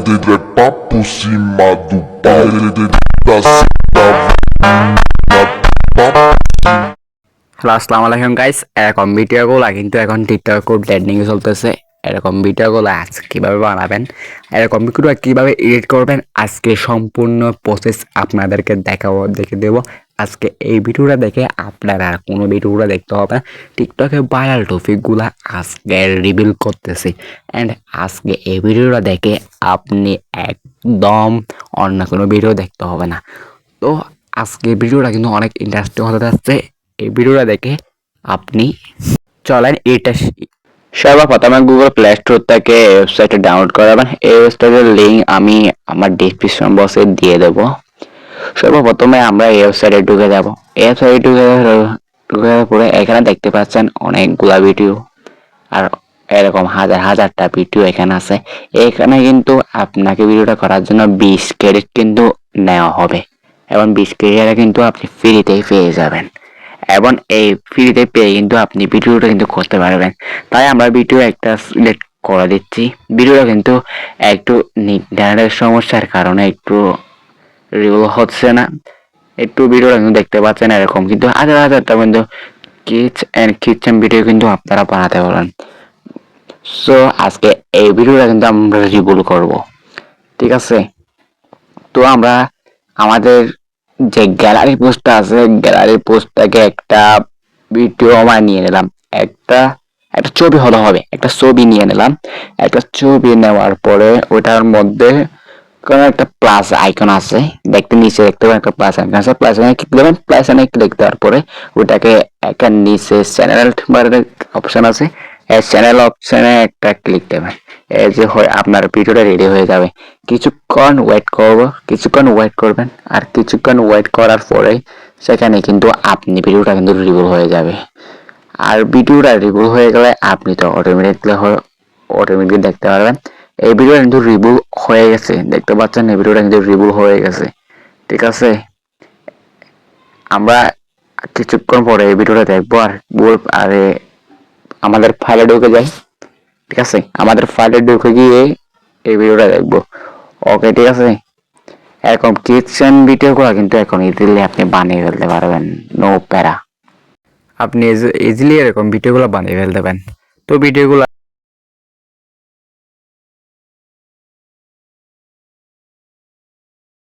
de papo cima do pau da hello আসসালামু আলাইকুম guys এরকম ভিডিওগুলো কিন্তু এখন টিকটক খুব ট্রেন্ডিং চলতেছে। এরকম ভিডিওগুলো আজ কীভাবে বানাবেন, এরকম ভিডিও কীভাবে এডিট করবেন, আজকে সম্পূর্ণ প্রসেস আপনাদেরকে দেখাবো দেখে দেবো। আজকে এই ভিডিওটা দেখে আপনারা আর কোনো ভিডিওটা দেখতে হবে না। টিকটকে ভাইরাল টপিকগুলো আজকে রিভিল করতেছি। অ্যান্ড আজকে এই ভিডিওটা দেখে আপনি একদম অন্য কোনো ভিডিও দেখতে হবে না। তো আজকে ভিডিওটা কিন্তু অনেক ইন্টারেস্টিং হতে যাচ্ছে। এই ভিডিওটা দেখে আপনি চলেন এটা সর্বপ্রথমে গুগল প্লে স্টোর থেকে ওয়েবসাইটটা ডাউনলোড করাবেন। এই ওয়েবসাইটের লিঙ্ক আমি আমার ডিসক্রিপশন বক্সে দিয়ে দেবো। সর্বপ্রথমে আমরা এই ওয়েবসাইটে ঢুকে যাব। এই ওয়েবসাইটে ঢুকে ঢুকে যাওয়ার পরে এখানে দেখতে পাচ্ছেন অনেকগুলা ভিডিও আর এরকম হাজার হাজারটা ভিডিও এখানে আছে। এখানে কিন্তু আপনাকে ভিডিওটা করার জন্য বিশ ক্রেডিট কিন্তু নেওয়া হবে। এবং বিশ ক্রেডিটে কিন্তু আপনি ফ্রিতেই পেয়ে যাবেন। এবং এই ফ্রিতে পেয়ে কিন্তু আপনি ভিডিওটা কিন্তু করতে পারবেন। তাই আমরা ভিডিও একটা সিলেক্ট করে দিচ্ছি। ভিডিওটা কিন্তু একটু ইন্টারনেটের সমস্যার কারণে একটু রিভিউ হচ্ছে না। একটু ভিডিওটা কিন্তু দেখতে পাচ্ছেন এরকম। কিন্তু হাজার হাজারটা কিন্তু কিচ অ্যান্ড কিচেন ভিডিও কিন্তু আপনারা বানাতে পারেন। সো আজকে এই ভিডিওটা কিন্তু আমরা রিভিউ করব। ঠিক আছে? তো আমরা আমাদের যে গ্যালারি পোস্টটা আছে গ্যালারি পোস্ট থেকে একটা ভিডিও আমরা নিয়ে নিলাম। একটা একটা ছবি হলে হবে। একটা ছবি নিয়ে নিলাম। একটা ছবি নেওয়ার পরে ওটার মধ্যে কোনো একটা প্লাস আইকন আছে, দেখতে নিচে দেখতে পাবেন একটা প্লাস আইকন আছে প্লাস আইকনে ক্লিক দেবেন প্লাস আইকনে ক্লিক দেওয়ার পরে ওটাকে একটা নিচে চ্যানেল অপশন আছে চ্যানেল অপশনে একটা ক্লিক দেবেন, এই যে আপনার ভিডিওটা রেডি হয়ে যাবে। কিছুক্ষণ ওয়েট করব, কিছুক্ষণ ওয়েট করবেন, আর কিছুক্ষণ ওয়েট করার পরে সেখানে কিন্তু আপনি ভিডিওটা কিন্তু রিভিউ হয়ে যাবে। আর ভিডিওটা রিভিউ হয়ে গেলে আপনি তো অটোমেটিকলি অটোমেটিক দেখতে পারবেন। এই ভিডিওটা কিন্তু রিভিউ হয়ে গেছে। দেখতে পাচ্ছেন, এই ভিডিওটা কিন্তু রিভিউ হয়ে গেছে। ঠিক আছে? আমরা কিছুক্ষণ পরে এই ভিডিওটা দেখব আর বল- আর আমাদের ফাইলে ঢুকে যাই। ঠিক আছে? আমাদের ফাইলে ঢুকে গিয়ে এই ভিডিওটা দেখব। ওকে ঠিক আছে? এরকম কিচেন ভিডিওগুলো কিন্তু এখন ইজিলি আপনি বানিয়ে ফেলতে পারবেন। নো প্যারা। আপনি ইজিলি এরকম ভিডিওগুলো বানিয়ে ফেলতে পারেন। তো ভিডিওগুলো